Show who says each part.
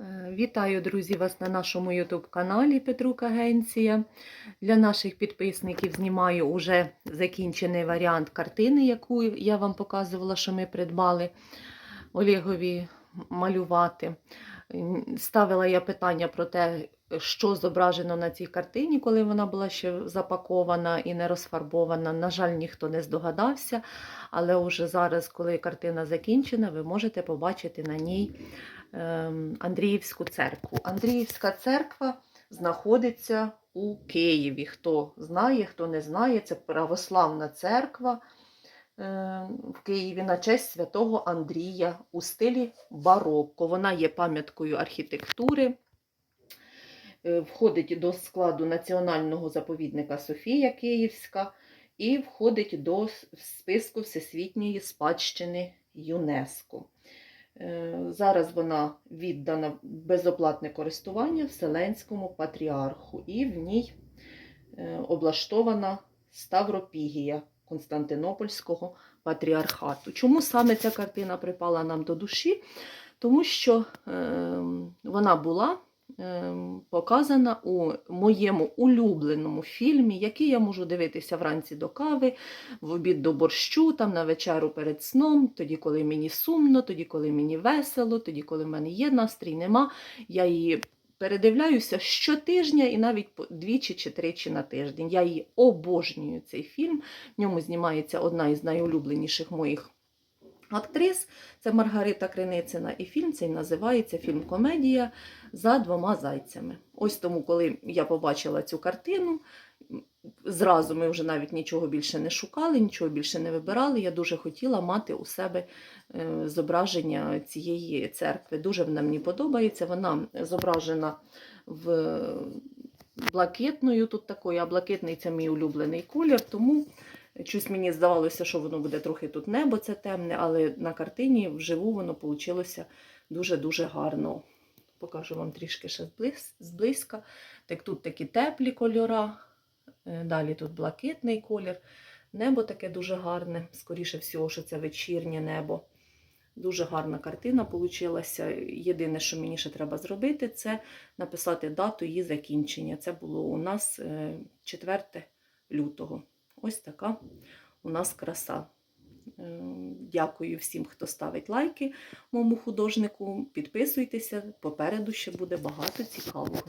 Speaker 1: Е, Вітаю, друзі, вас на нашому YouTube-каналі Петрук Агенція. Для наших підписників знімаю уже закінчений варіант картини, яку я вам показувала, що ми придбали Олегові малювати. Ставила я питання про те, що зображено на цій картині, коли вона була ще запакована і не розфарбована. На жаль, ніхто не здогадався, але вже зараз, коли картина закінчена, ви можете побачити на ній Андріївську церкву. Андріївська церква знаходиться у Києві. Хто знає, хто не знає, це православна церква е, в Києві на честь святого Андрія у стилі барокко. Вона є пам'яткою архітектури. е, Входить до складу Національного заповідника Софія Київська і входить до списку Всесвітньої спадщини ЮНЕСКО. Е, Зараз вона віддана безоплатне користування Вселенському патріарху, і в ній е, облаштована Ставропігія Константинопольського патріархату. Чому саме ця картина припала нам до душі? Тому що е, вона була показана у моєму улюбленому фільмі, який я можу дивитися вранці до кави, в обід до борщу, там на вечеру перед сном, тоді, коли мені сумно, тоді, коли мені весело, тоді, коли в мене є настрій, нема. Я її передивляюся щотижня і навіть двічі чи тричі на тиждень. Я її обожнюю цей фільм. В ньому знімається одна із найулюбленіших моїх актрис. Це Маргарита Криницина. І фільм цей називається фільм Комедія за двома зайцями. Ось тому, коли я побачила цю картину, зразу ми вже навіть нічого більше не шукали, нічого більше не вибирали. Я дуже хотіла мати у себе е, зображення цієї церкви. Дуже вона мені подобається. Вона зображена в блакитною тут такою, а блакитний це мій улюблений колір, тому щось мені здавалося, що воно буде трохи тут небо це темне, але на картині вживу воно вийшло дуже-дуже гарно. Покажу вам трішки ще зблизька. Так тут такі теплі кольора, е, далі тут блакитний колір. Небо таке дуже гарне, скоріше всього, що це вечірнє небо. Дуже гарна картина получилася. Єдине, що мені ще треба зробити, це написати дату її закінчення. Це було у нас е, 4 лютого. Ось така у нас краса. Е, Дякую всім, хто ставить лайки моєму художнику. Підписуйтеся, попереду ще буде багато цікавого.